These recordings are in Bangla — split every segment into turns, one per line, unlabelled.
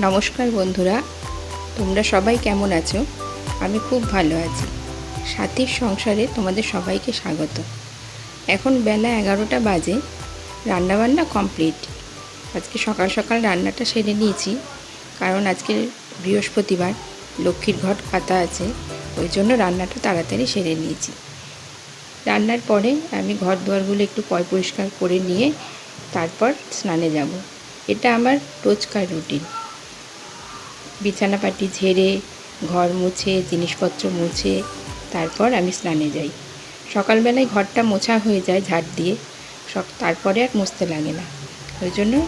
নমস্কার বন্ধুরা, তোমরা সবাই কেমন আছো? আমি খুব ভালো আছি। সাথীর সংসারে তোমাদের সবাইকে স্বাগত। এখন বেলা এগারোটা বাজে, রান্নাবান্না কমপ্লিট। আজকে সকাল সকাল রান্নাটা সেরে নিয়েছি, কারণ আজকে বৃহস্পতিবার, লক্ষ্মীর ঘট পাতা আছে, ওই জন্য রান্নাটা তাড়াতাড়ি সেরে নিয়েছি। রান্নার পরে আমি ঘর দুয়ারগুলো একটু পয় পরিষ্কার করে নিয়ে তারপর স্নানে যাব। এটা আমার রোজকার রুটিন। বিছানাপাটি ঝেড়ে, ঘর মুছে, জিনিসপত্র মুছে, তারপর আমি স্নানে যাই। সকালবেলায় ঘরটা মোছা হয়ে যায় ঝাড় দিয়ে সব তারপরে আর মুছতে লাগে না। ওই জন্য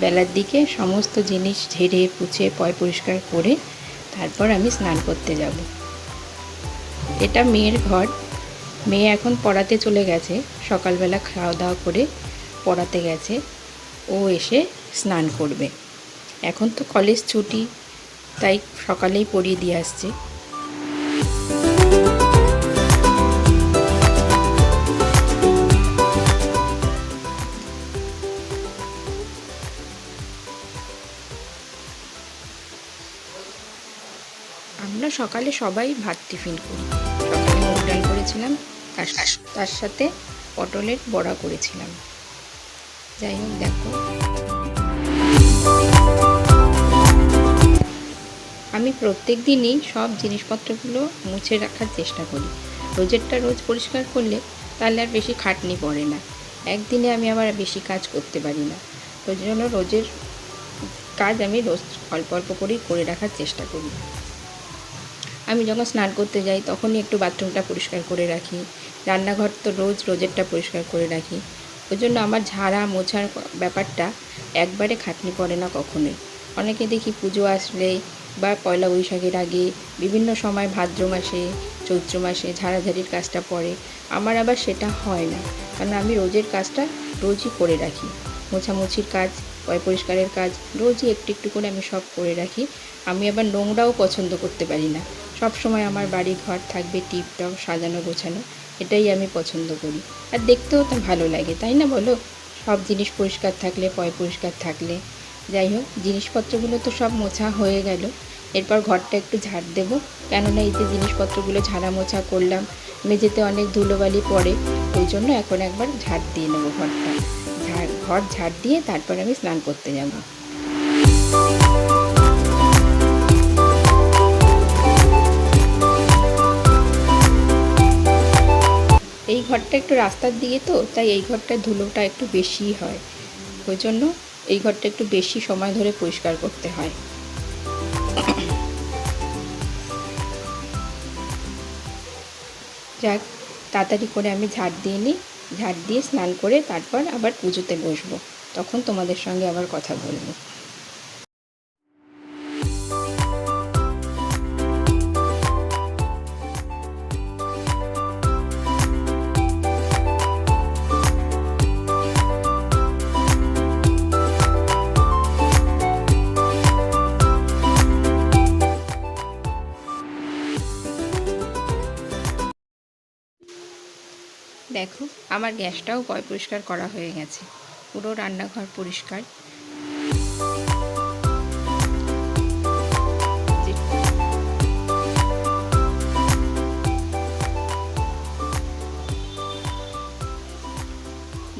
বেলার দিকে সমস্ত জিনিস ঝেড়ে, পুছে, পয় পরিষ্কার করে তারপর আমি স্নান করতে যাব। এটা মেয়ের ঘর। মেয়ে এখন পড়াতে চলে গেছে। সকালবেলা খাওয়া দাওয়া করে পড়াতে গেছে। ও এসে স্নান করবে। এখন তো কলেজ ছুটি, তাই সকালেই পড়িয়ে দিয়ে আসছে। আমরা সকালে সবাই ভাত টিফিন করি। সকালে ডাল করেছিলাম, তার তার সাথে পটলের বড়া করেছিলাম। যাই হোক, দেখো। আমি প্রত্যেক দিনই সব জিনিসপত্রগুলো মুছে রাখার চেষ্টা করি। রোজেরটা রোজ পরিষ্কার করলে তাহলে আর বেশি খাটনি পড়ে না। একদিনে আমি আবার বেশি কাজ করতে পারি না। ওই জন্য রোজের কাজ আমি রোজ অল্প অল্প করেই করে রাখার চেষ্টা করি। আমি যখন স্নান করতে যাই তখনই একটু বাথরুমটা পরিষ্কার করে রাখি। রান্নাঘর তো রোজ রোজেরটা পরিষ্কার করে রাখি। ওই জন্য আমার ঝাড়া মোছার ব্যাপারটা একবারে খাটনি পড়ে না কখনোই। অনেকে দেখি পুজো আসলে বা পয়লা বৈশাখের আগে বিভিন্ন সময় ভাদ্র মাসে, চৈত্র মাসে ঝাড়াঝাড়ির কাজটা পড়ে। আমার আবার সেটা হয় না, কারণ আমি রোজের কাজটা রোজই করে রাখি। মোছামুছির কাজ, পয় পরিষ্কারের কাজ রোজই একটু একটু করে আমি সব করে রাখি। আমি আবার নোংরাও পছন্দ করতে পারি না। সব সময় আমার বাড়ি ঘর থাকবে টিপটপ, সাজানো, গোছানো, এটাই আমি পছন্দ করি। আর দেখতেও তো ভালো লাগে, তাই না বলো? সব জিনিস পরিষ্কার থাকলে, পয় পরিষ্কার থাকলে। যাই হোক, জিনিসপত্রগুলো তো সব মোছা হয়ে গেল। এরপর ঘরটা একটু ঝাড় দেবো। কেননা এই যে জিনিসপত্রগুলো ঝাড়া মোছা করলাম, মেঝেতে অনেক ধুলোবালি পড়ে, ওই জন্য এখন একবার ঝাড় দিয়ে নেব ঘরটা। ঝাড়, ঘর ঝাড় দিয়ে তারপর আমি স্নান করতে যাব। এই ঘরটা একটু রাস্তার দিকে তো, তাই এই ঘরটার ধুলোটা একটু বেশিই হয়। ওই জন্য এই ঘরটা একটু বেশি সময় ধরে পরিষ্কার করতে হয়। যাক, তাড়াতাড়ি করে আমি ঝাড় দিয়ে নিই। ঝাড় দিয়ে স্নান করে তারপর আবার পুজোতে বসবো। তখন তোমাদের সঙ্গে আবার কথা বলব। দেখো, আমার গ্যাসটাও পয় পরিষ্কার করা হয়ে গেছে। পুরো রান্নাঘর পরিষ্কার।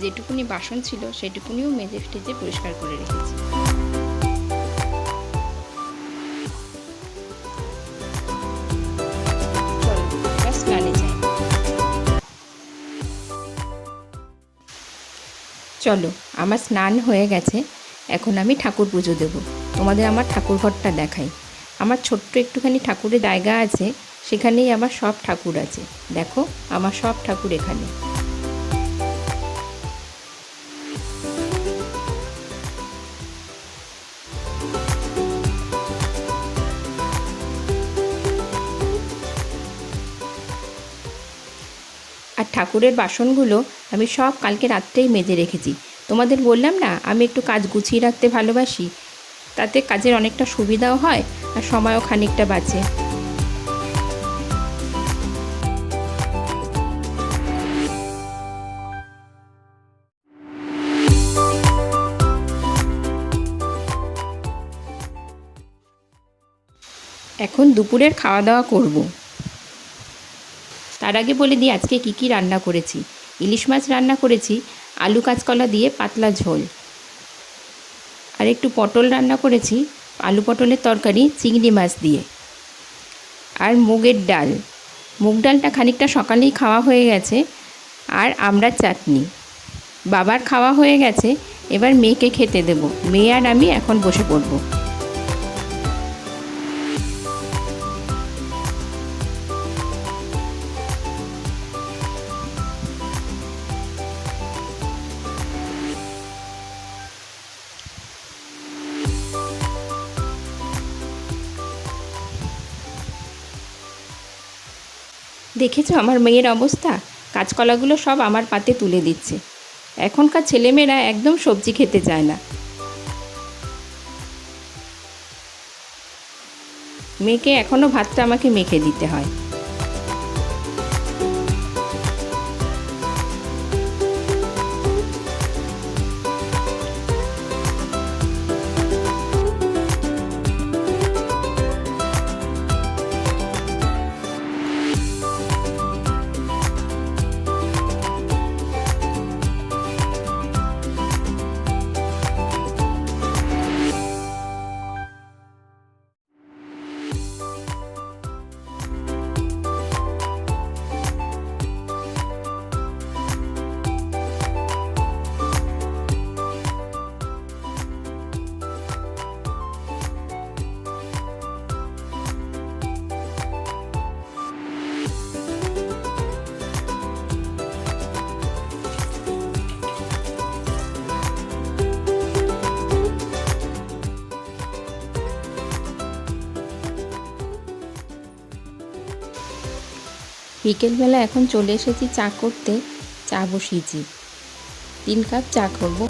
যেটুকুনি বাসন ছিল, সেটুকুনিও মেজে টেজে পরিষ্কার করে রেখেছি। চলো, আমার স্নান হয়ে গেছে, এখন আমি ঠাকুর পুজো দেবো। তোমাদের আমার ঠাকুর ঘরটা দেখাই। আমার ছোট্ট একটুখানি ঠাকুরের জায়গা আছে, সেখানেই আমার সব ঠাকুর আছে। দেখো, আমার সব ঠাকুর এখানে। আর ঠাকুরের বাসনগুলো আমি সব কালকে রাত্রেই মেজে রেখেছি। তোমাদের বললাম না, আমি একটু কাজ গুছিয়ে রাখতে ভালোবাসি। তাতে কাজের অনেকটা সুবিধাও হয় আর সময়ও খানিকটা বাঁচে। এখন দুপুরের খাওয়া দাওয়া করব। তার আগে বলে দিই, আজকে কি কি রান্না করেছি। ইলিশ মাছ রান্না করেছি, আলু কাঁচকলা দিয়ে পাতলা ঝোল। আর একটু পটল রান্না করেছি, আলু পটলের তরকারি, চিংড়ি মাছ দিয়ে। আর মুগের ডাল। মুগ ডালটা খানিকটা সকালেই খাওয়া হয়ে গেছে, আর আমরা চাটনি। বাবার খাওয়া হয়ে গেছে, এবার মেয়েকে খেতে দেব। মেয়ে আর আমি এখন বসে পড়ব। দেখেছ আমার মেয়ের অবস্থা? কাঁচকলাগুলো সব আমার পাতে তুলে দিচ্ছে। এখনকার ছেলেমেয়েরা একদম সবজি খেতে চায় না। মেয়েকে এখনও ভাতটা আমাকে মেখে দিতে হয়। বিকেলবেলা এখন চলে এসেছি চা করতে। চা বসিয়েছি। তিন কাপ চা করব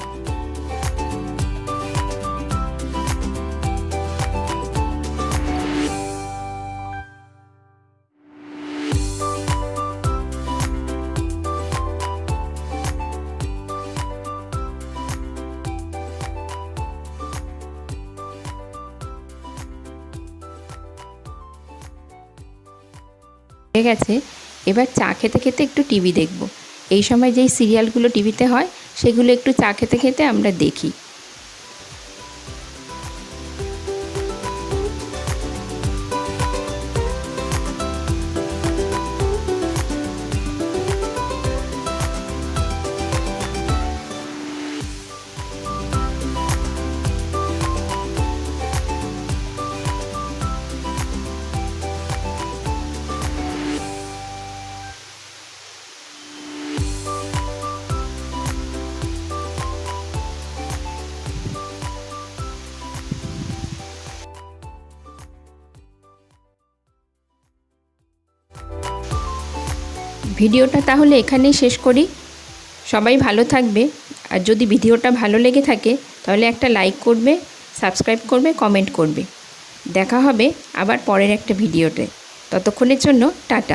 হয়ে গেছে। এবার চা খেতে খেতে একটু টিভি দেখব। এই সময় যেই সিরিয়ালগুলো টিভিতে হয়, সেগুলো একটু চা খেতে খেতে আমরা দেখি। ভিডিওটা তাহলে এখানেই শেষ করি। সবাই ভালো থাকবে। আর যদি ভিডিওটা ভালো লেগে থাকে, তাহলে একটা লাইক করবে, সাবস্ক্রাইব করবে, কমেন্ট করবে। দেখা হবে আবার পরের একটা ভিডিওতে। ততক্ষণের জন্য টাটা।